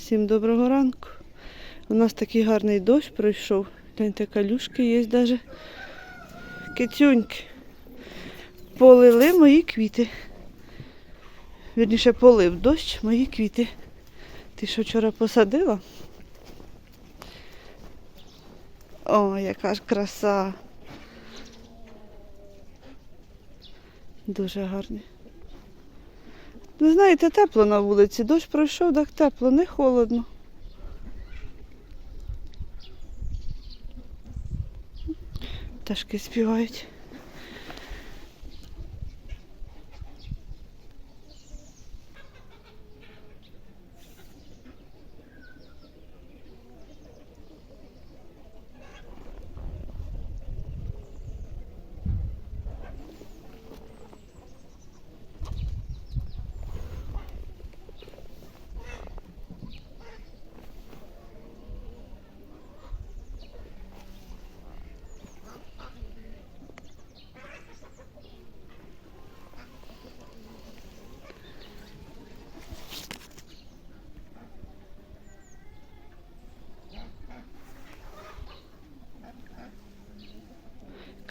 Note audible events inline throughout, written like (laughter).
Всім доброго ранку. У нас такий гарний дощ пройшов. Гляньте, калюшки є навіть. Кицюньки. Полили мої квіти. Вірніше, полив дощ мої квіти. Ти що вчора посадила? О, яка ж краса. Дуже гарні. Ви знаєте, тепло на вулиці. Дощ пройшов, так тепло, не холодно. Пташки співають.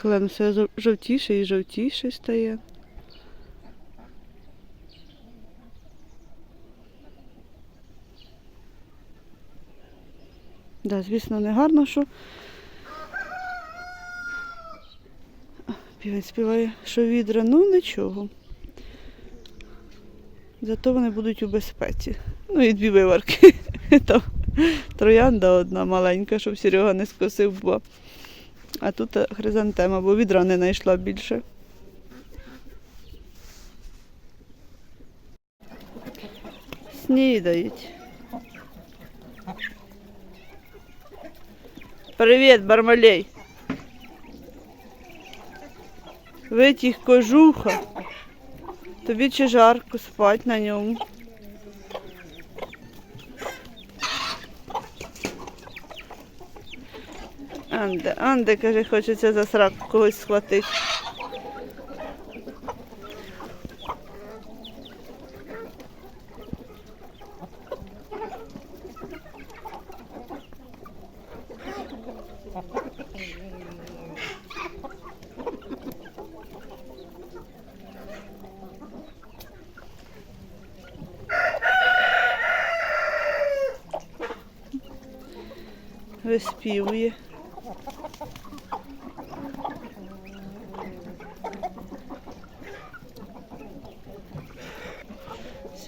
Клен все жовтіше і жовтіше стає. Да, звісно, не гарно, що півець співає, що відра, ну нічого. Зато вони будуть у безпеці. Ну і дві виварки. (laughs) Троянда одна маленька, щоб Серега не скосив, бо а тут е, хризантема, бо відра не знайшла більше. Снідають. Привіт, Бармалей. Витяг кожуха. Тобі чи жарко спать на ньому? Анде, Анде, каже, хочеться за сраку когось схватити. Виспівує.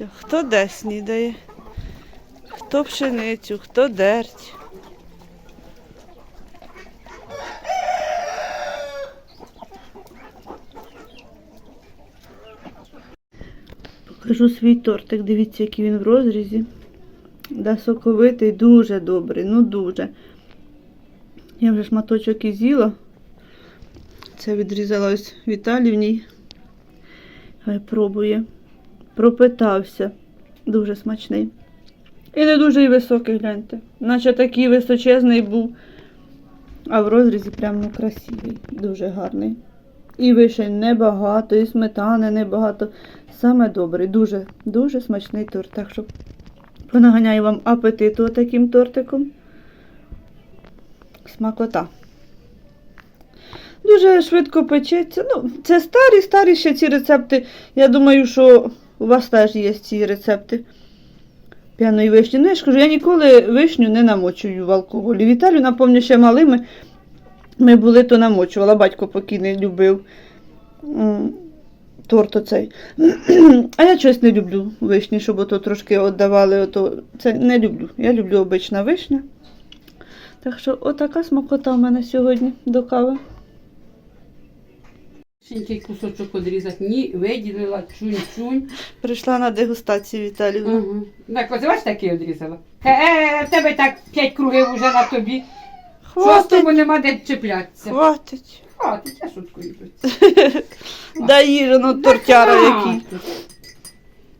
Все, хто де снідає, хто пшеницю, хто дерть. Покажу свій тортик, дивіться, який він в розрізі. Да, соковитий, дуже добрий, ну дуже. Я вже шматочок і з'їла. Це відрізала ось Віталівній. Хай пробує. Пропитався. Дуже смачний. І не дуже і високий, гляньте. Наче такий височезний був. А в розрізі прям ну, красивий, дуже гарний. І вишень небагато, і сметани небагато. Саме добрий, дуже, дуже смачний торт. Так що понаганяю вам апетиту таким тортиком. Смакота. Дуже швидко печеться. Ну, це старі, старі ще ці рецепти. Я думаю, що у вас теж є ці рецепти п'яної вишні. Ну, я ж кажу, я ніколи вишню не намочую в алкоголі. Віталю, напомню, ще малими ми були, то намочувала. Батько покійний любив торт оцей. (clears throat) А я щось не люблю вишні, щоб ото трошки віддавали. Ото... Це не люблю. Я люблю обична вишня. Так що отака смакота в мене сьогодні до кави. Шинький кусочок одрізати, ні, виділила, чунь-чунь. Прийшла на дегустацію Віталію. Угу. Так, ось бачиш, такий одрізала. Е, е, в тебе так п'ять кругів уже на тобі. Шостому Хватить, нема де чіплятися. хватить. Хватить, я шуткую. (laughs) Дай їжу, ну тортяра який.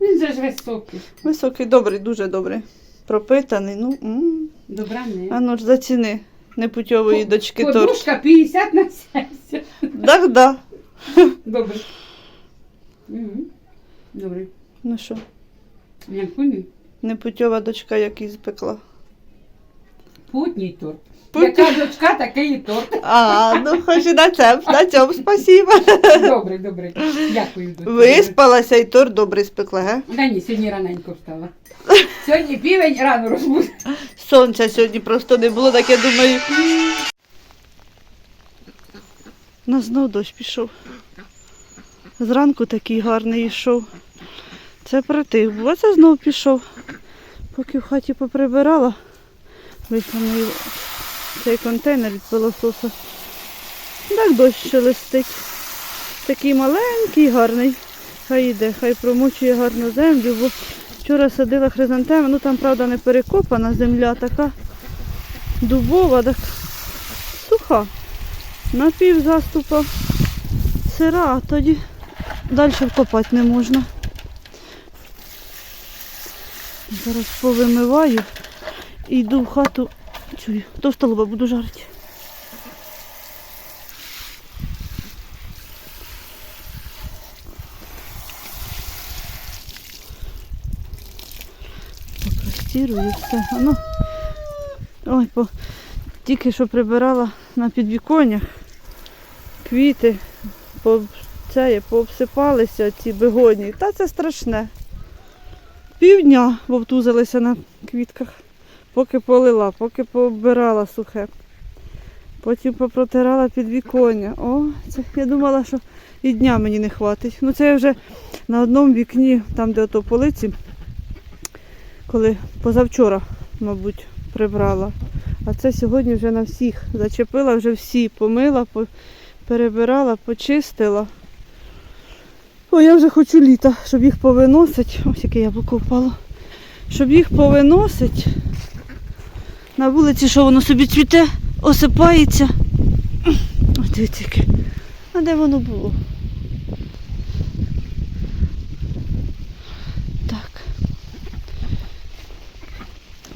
Він же ж високий. Високий, добрий, дуже добрий. Пропитаний, ну. м. Добра не. А ну ж заціни непутьової дочки торт. Подушка 50 на 70. Так, да. (laughs) Добре. Угу. Добре. Ну що, М'якуні. Непутьова дочка, який спекла. Путній торт. Путній. Яка дочка, такий і торт. А, ну хоч і на цьому, на цьому спасибо. Добре, добре. Дякую, дочка. Виспалася і торт добрий спекла, ге? Да ні, сьогодні раненько встала. Сьогодні півень рано розбуде. Сонця сьогодні просто не було, так я думаю. На знов дощ пішов. Зранку такий гарний йшов. Це притих був, а це знов пішов. Поки в хаті поприбирала, вийшла цей контейнер від пилососа. Так дощ шелестить. Такий маленький, гарний. Хай йде, хай промочує гарну землю, бо вчора садила хризантеми, ну там, правда, не перекопана земля, така дубова, так суха. На пів заступа сира, а тоді далі вкопати не можна. Зараз повимиваю і йду в хату. Чую, то столоба буду жарити. Попростірую все. Воно. Ой, по... тільки що прибирала на підвіконнях. Квіти це, пообсипалися ці бегоні. Та це страшне. Півдня вовтузилися на квітках, поки полила, поки пооббирала сухе. Потім попротирала підвіконня. О, це я думала, що і дня мені не хватить. Ну це я вже на одному вікні, там де ото полиці, коли позавчора, мабуть, прибрала. А це сьогодні вже на всіх. Зачепила вже всі, помила, по- перебирала, почистила. О, я вже хочу літа, щоб їх повиносить. Ось яке яблуко впало. Щоб їх повиносить. На вулиці, що воно собі цвіте, осипається. Ось дивіться яке. А де воно було? Так.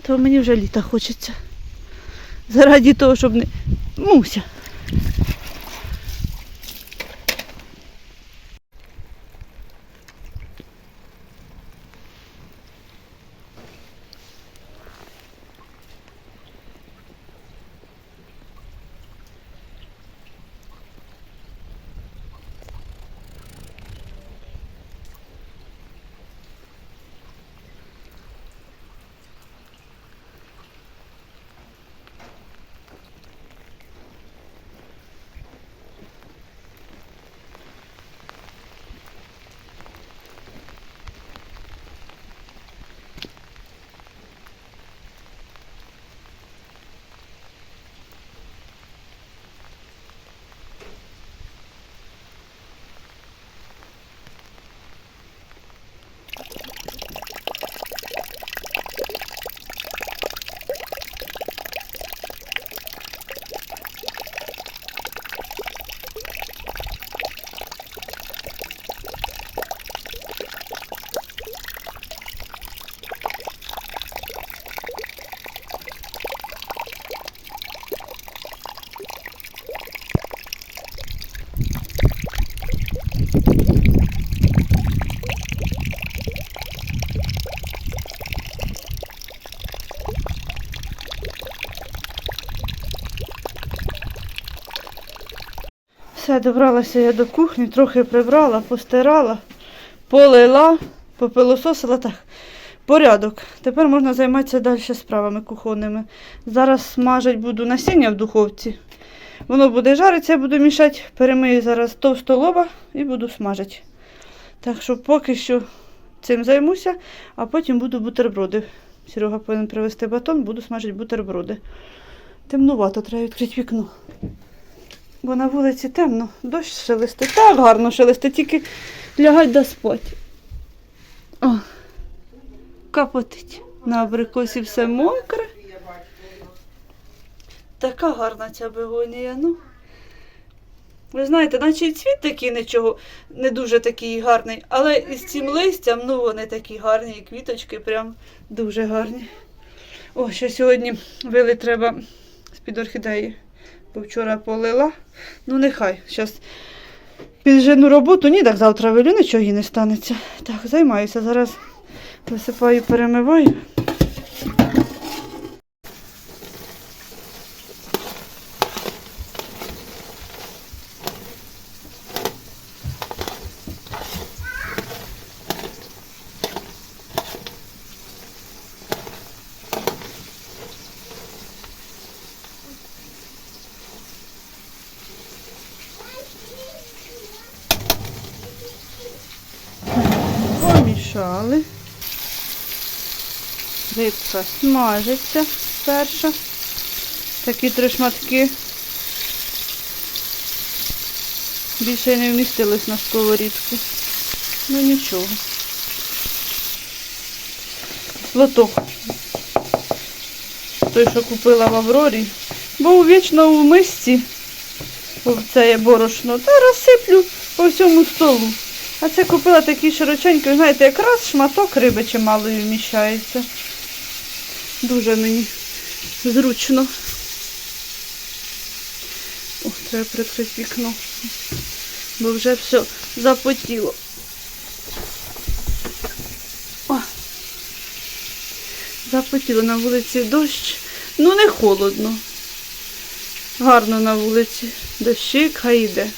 То мені вже літа хочеться. Заради того, щоб не. Муся. Все, добралася я до кухні, трохи прибрала, постирала, полила, попилососила так. Порядок. Тепер можна займатися далі справами кухонними. Зараз смажать буду насіння в духовці. Воно буде жаритися, я буду мішати, перемию зараз товстолоба і буду смажити. Так що поки що цим займуся, а потім буду бутерброди. Серега повинен привезти батон, буду смажити бутерброди. Темнувато, треба відкрити вікно. Бо на вулиці темно, дощ шелестить. Так гарно шелестить, тільки лягать да спать. О, капотить. На абрикосі все мокре. Така гарна ця бегонія, ну. Ви знаєте, наче і цвіт такий нічого, не дуже такий гарний, але із цим листям, ну вони такі гарні, і квіточки прям дуже гарні. О, ще сьогодні вили треба з-під орхідеї, бо вчора полила. Ну нехай, зараз піджену роботу, ні, так завтра велю, нічого їй не станеться. Так, займаюся зараз Висипаю, перемиваю. Рибка смажиться перша. Такі три шматки. Більше не вмістились на сковорідку. Ну нічого. Лоток. Той, що купила в Аврорі. Бо вічно в мисці це є борошно. Та розсиплю по всьому столу. А це купила такий широченький, знаєте, якраз шматок риби чималої вміщається. Дуже мені зручно. О, треба прикрити вікно, бо вже все запотіло. О, запотіло на вулиці дощ. Ну не холодно. Гарно на вулиці. Дощик хай йде.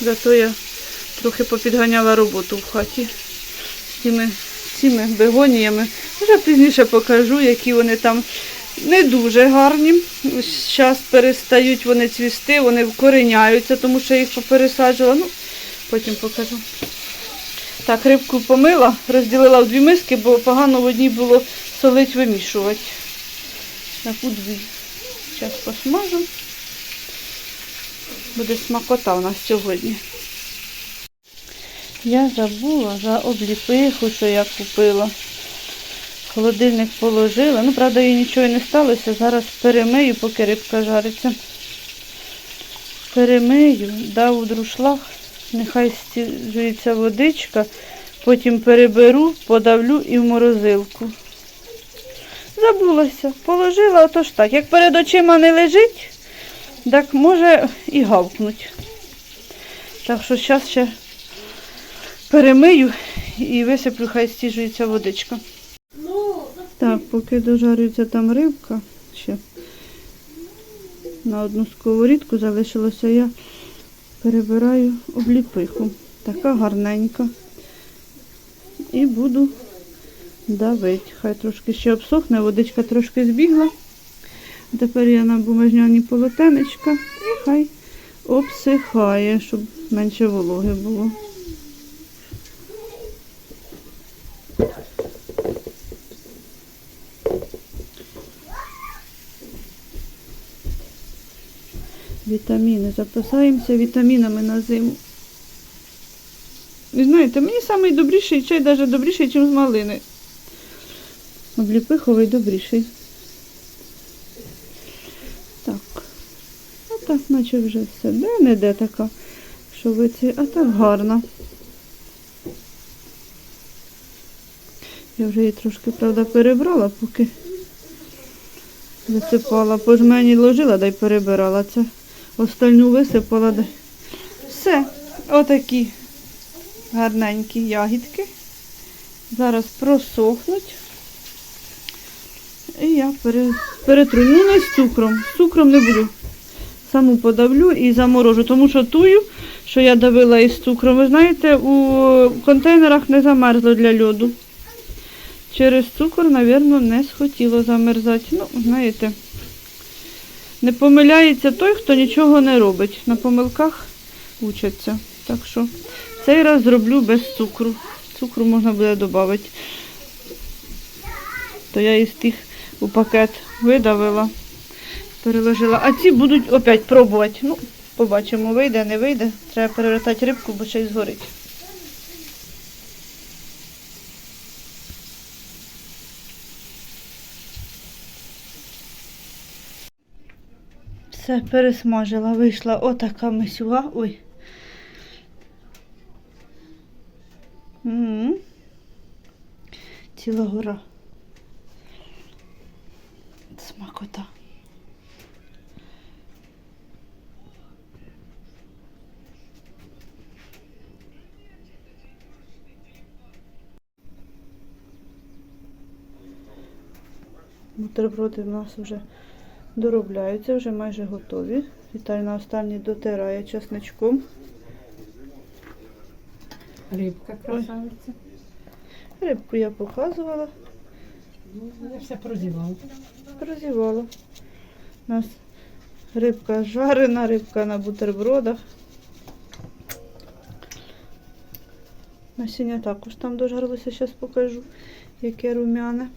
Зато я трохи попідганяла роботу в хаті з тими, цими бегоніями. Вже пізніше покажу, які вони там не дуже гарні. Зараз перестають вони цвісти, вони вкореняються, тому що я їх попересаджувала. Ну, потім покажу. Так, рибку помила, розділила в дві миски, бо погано в одній було солить вимішувати. Так, дві. Зараз посмажу. Буде смакота у нас сьогодні. Я забула за обліпиху, що я купила. Холодильник положила. Ну, правда, їй нічого не сталося. Зараз перемию, поки рибка жариться. Перемию, дав у друшлаг, нехай стіжується водичка, потім переберу, подавлю і в морозилку. Забулася, положила, отож так. Як перед очима не лежить, так може і гавкнуть. Так що зараз ще перемию і висиплю, хай стіжується водичка. Так, поки дожарюється там рибка, ще на одну сковорідку залишилося, я перебираю обліпиху. Така гарненька. І буду давити. Хай трошки ще обсохне, водичка трошки збігла. Тепер я на бумажняні полотенечка хай обсихає, щоб менше вологи було. Вітаміни. Запасаємося вітамінами на зиму. Ви знаєте, мені найдобріший чай, навіть добріший, ніж з малини. Обліпиховий добріший. Так. А так, наче вже все. Де не де така, що ви ці, а так гарно. Я вже її трошки, правда, перебрала, поки висипала. По жмені ложила, да й перебирала це. Остальну висипала. Все, отакі гарненькі ягідки. Зараз просохнуть. І я пере, перетру. Ну, не з цукром. З цукром не буду. Саму подавлю і заморожу. Тому що тую, що я давила із цукром, ви знаєте, у контейнерах не замерзло для льоду. Через цукор, мабуть, не схотіло замерзати. Ну, знаєте, не помиляється той, хто нічого не робить. На помилках учаться. Так що цей раз зроблю без цукру. Цукру можна буде додати. То я із тих у пакет видавила, переложила. А ці будуть опять пробувати. Ну, побачимо, вийде, не вийде. Треба перевертати рибку, бо й згорить. все пересмажила. Вийшла отака мисюга. Ой. М. Ціла гора. Смакота. Бутерброди в нас вже доробляються, вже майже готові. Віталіна останній дотирає чесничком. Рибка красавиця. Рибку я показувала, Я все прозівала. розівала. У нас рибка жарена, рибка на бутербродах. Насіння також там дожарилося, зараз покажу, яке румяне.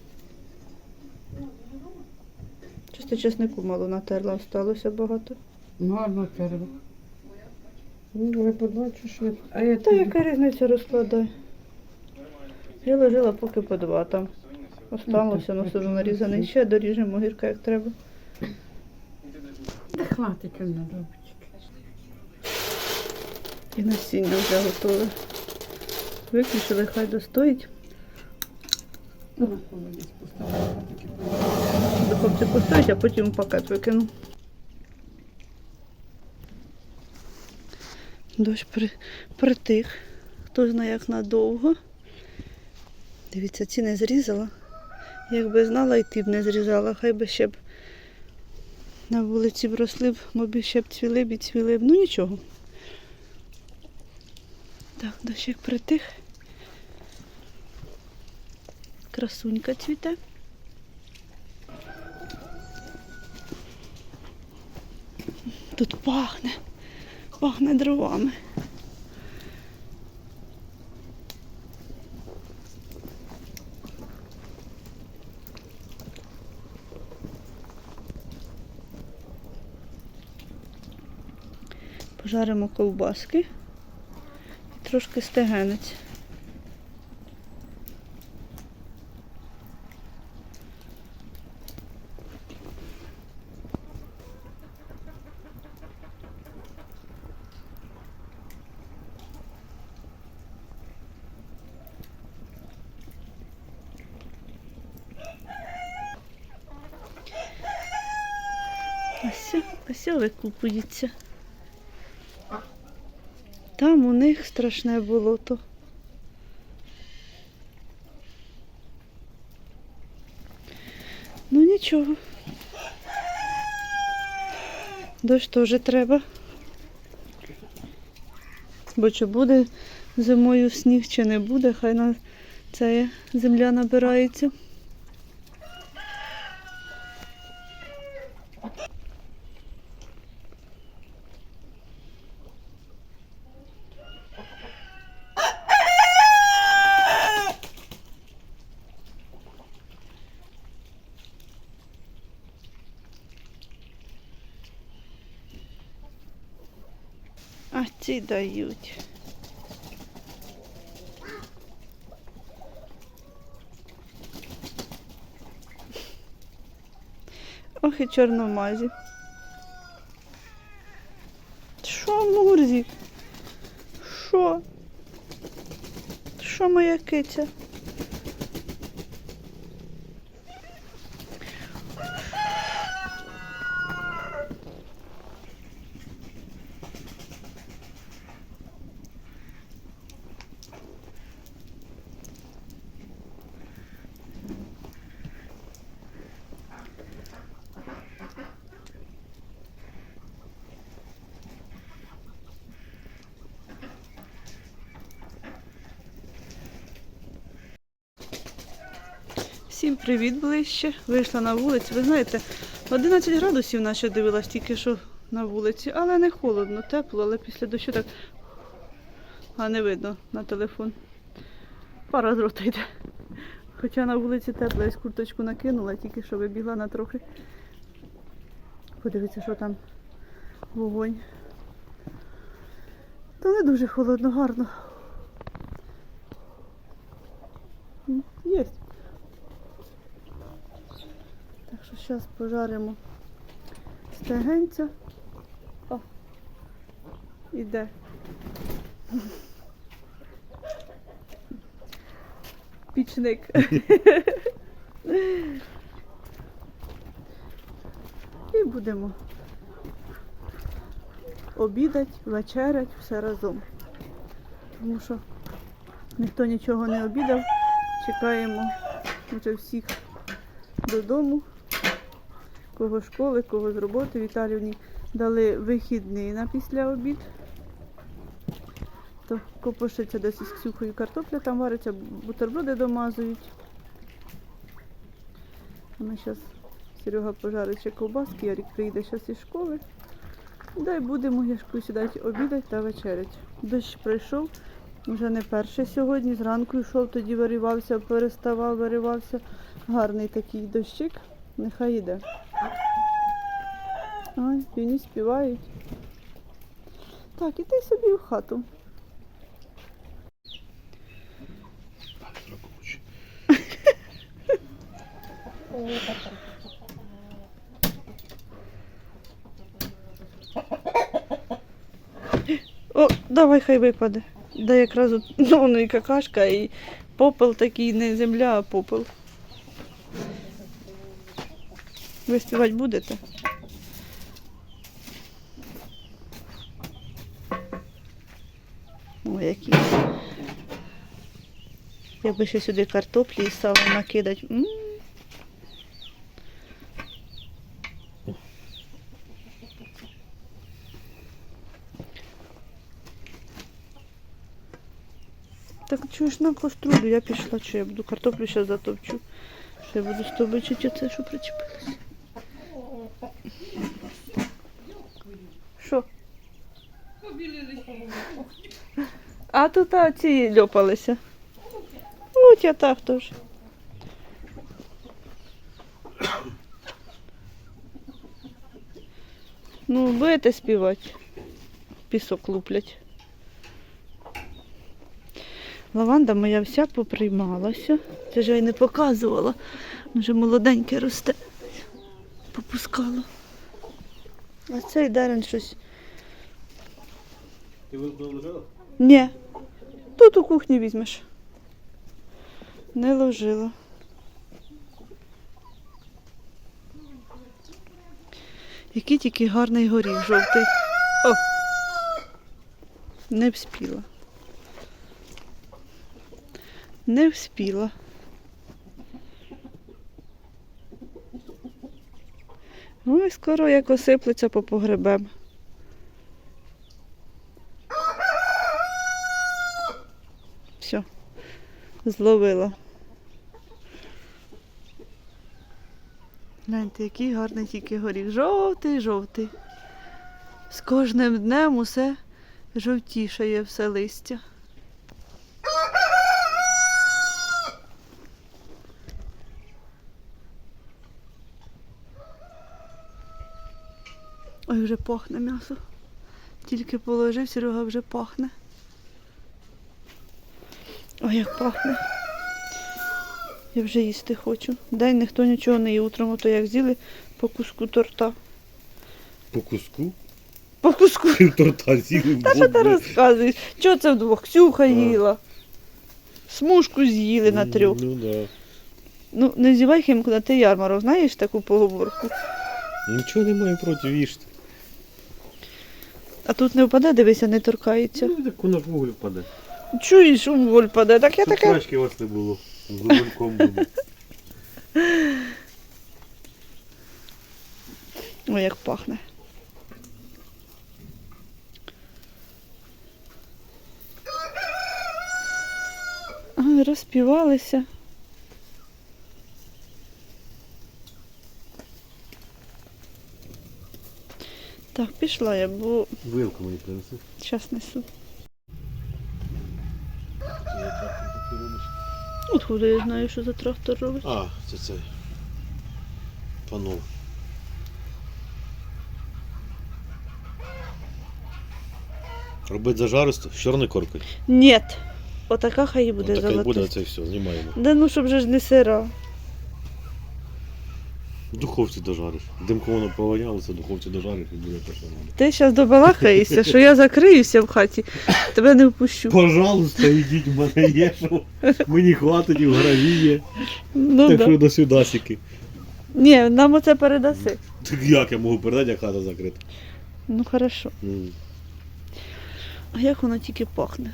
Чисто чеснику мало натерла, осталося багато. Гарно перво. Ну, я побачу, що... А я Та тобі... яка різниця розкладай. Жила, жила, поки по два там. Осталося, ну все одно нарізаний. Ще доріжемо гірка, як треба. Та хватить на робочик. І насіння вже готове. Виключили, хай достоїть. Ну, холодець поставила. Постоїть, а потім в пакет викину. Дощ при, притих. Хто знає, як надовго. Дивіться, ці не зрізала. Якби знала, і ти б не зрізала, хай би ще б на вулиці б росли б, ще б цвіли б і цвіли б. Ну нічого. Так, дощик притих. Красунька цвіте. Тут пахне, пахне дровами. Пожаримо ковбаски і трошки стегенець. Ось, ось викупується. Там у них страшне болото. Ну нічого. Дощ теж треба. Бо чи буде зимою сніг, чи не буде, хай на це земля набирається. А дають. Ох і чорномазі. Що, Мурзі? Що? Що моя киця? Всім привіт ближче. Вийшла на вулицю. Ви знаєте, 11 градусів наче дивилась тільки що на вулиці, але не холодно, тепло, але після дощу так. А не видно на телефон. Пара з рота йде. Хоча на вулиці тепло, я курточку накинула, тільки що вибігла на трохи. Подивіться, що там вогонь. Та не дуже холодно, гарно. М, Є. Так що зараз пожаримо стегенця. О, іде. Пічник. І будемо обідати, вечерять, все разом. Тому що ніхто нічого не обідав. Чекаємо вже всіх додому. Кого школи, кого з роботи. Віталівні дали вихідний на після обід. То копошиться десь із Ксюхою картопля там вариться, бутерброди домазують. Ми зараз Серега пожарить ще ковбаски, Ярик приїде зараз із школи. Дай будемо яшку сідати обідати та вечерять. Дощ прийшов, вже не перший сьогодні. Зранку йшов, тоді виривався, переставав, виривався. Гарний такий дощик. Нехай йде. Ой, півні співають. Так, іди собі в хату. О, давай хай випаде. Да якраз (laughs) ну, воно і какашка, і попел такий, не земля, а попел. Ви співати будете? Ой, які. Я би ще сюди картоплі і сало накидати. М. Так чуєш на каструлю, я пішла, що я буду картоплю зараз затопчу. Що я буду стовбичити оце, що причепилося. Що? А тут а, ці льопалися. Я так теж. Ну, будете співати. Пісок луплять. Лаванда моя вся поприймалася. Це ж я й не показувала. Вже молоденьке росте. Попускала. А цей Дарен щось. Ти виложила? Ні. Тут у кухні візьмеш. Не ложила. Який тільки гарний горіх жовтий. О! Не вспіла. Не вспіла. Ой, скоро як осиплеться по погребем. Все, зловила. Гляньте, який гарний тільки горіх. Жовтий, жовтий. З кожним днем усе жовтішає все листя. Ой, вже пахне м'ясо. Тільки положив, Серега вже пахне. Ой, як пахне. Я вже їсти хочу. День ніхто нічого не їв утром, то як з'їли по куску торта. По куску? По куску. (laughs) Торта з'їли. Та що ти розказуєш? Чого це вдвох? Ксюха їла. Смужку з'їли на трьох. Ну да. Ну, не зівай хімку на ти ярмарок, знаєш таку поговорку? Нічого немає проти їжте. А тут не впаде, дивися, не торкається. Ну так воно ж вуголь впаде. Чуєш, у воль паде, так я Тут така. крачки вас не було. З вугольком буде. Ой, як пахне. Ай, розпівалися. Так, пішла я, бо Вилку мені принеси. зараз несу. Откуда я знаю, що за трактор робить? А, це цей Панов. Робить зажаристо з чорною коркою. Ні. Отака хай і буде Отака таке буде золота. це все, знімаємо. Да ну, щоб же ж не сира. В духовці дожариш. Димко воно повонялося, в духовці дожариш і буде те, що треба. Ти зараз добалахаєшся, що я закриюся в хаті, тебе не впущу. Пожалуйста, йдіть, в мене є, що мені хватить і в граві є. Ну так да. що до сюдасики. Ні, нам оце передаси. Так як я можу передати, як хата закрита? Ну хорошо. М. А як воно тільки пахне?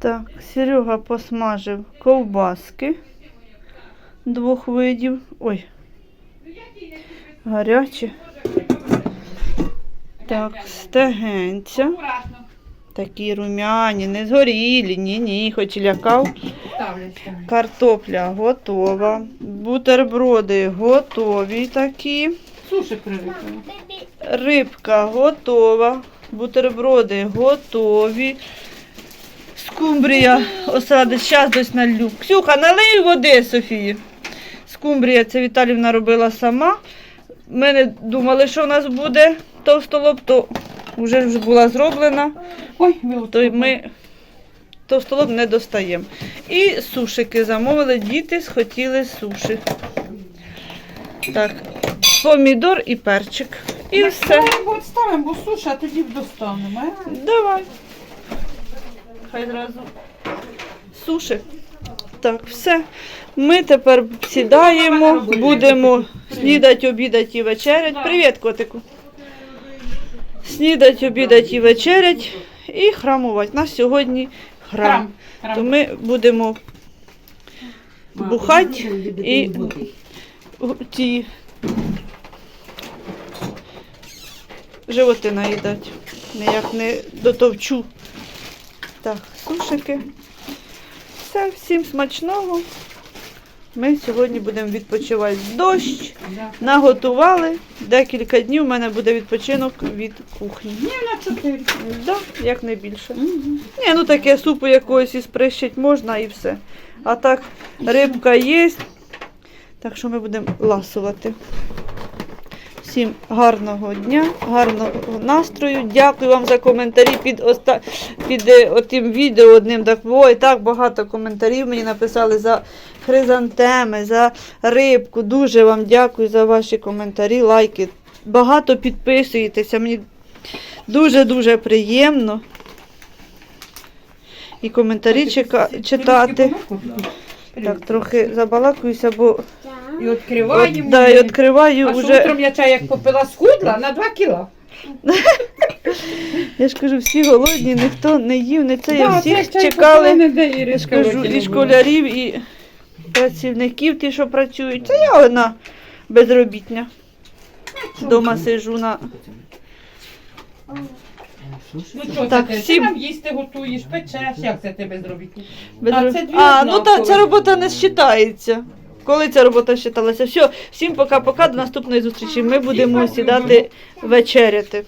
Так, Серега посмажив ковбаски двох видів. Ой. Гарячі. Так, стегенця. Такі румяні, не згорілі, ні-ні, хоч і лякав. Картопля готова. Бутерброди готові такі. Рибка готова. Бутерброди готові. Скумбрія осадить. Зараз дось налью. Ксюха, налий води Софії. Скумбрія це Віталівна робила сама. Ми не думали, що у нас буде товстолоб, то вже ж була зроблена. Ой, То ми товстолоб не достаємо. І сушики замовили. Діти схотіли суші. Так, помідор і перчик. І все. Бо ставимо, бо суші, а тоді достанемо. Давай. Хай зразу суші. Так, все. Ми тепер сідаємо, будемо снідати, обідати і вечерять. Привіт, котику. Снідать, обідать і вечерять і храмувати. У нас сьогодні храм. Храм. То ми будемо бухати і ті животи наїдати. Ніяк не дотовчу. Так, сушики. Все, всім смачного. Ми сьогодні будемо відпочивати. Дощ. Наготували. Декілька днів у мене буде відпочинок від кухні. Ні, на чотири. Да, як не більше. Ні, ну таке супу якогось із прищить можна і все. А так, рибка є. Так що ми будемо ласувати. Всім гарного дня, гарного настрою. Дякую вам за коментарі під, оста... під е, отим відео одним. Так, ой, так багато коментарів мені написали за хризантеми, за рибку. Дуже вам дякую за ваші коментарі, лайки. Багато підписуєтеся. Мені дуже-дуже приємно. І коментарі чека- читати. Так, трохи забалакуюся, бо І відкриваємо. от, да, і відкриваю а що вже. утром я чай як попила схудла на 2 кіла. Я ж кажу, всі голодні, ніхто не їв, не це. Я Да, всіх цей чай чекали. не де Я ж кажу, і школярів, і працівників, ті, що працюють. Це я одна безробітня. Дома сижу на. Ну що Так, це ти? всім- Ти нам їсти готуєш, печеш, як це тебе зробити? безроб- це дві а, ну та однакові. ця робота не вважається. Коли ця робота вважалася? Все, всім пока-пока, до наступної зустрічі. Ми будемо сідати вечеряти.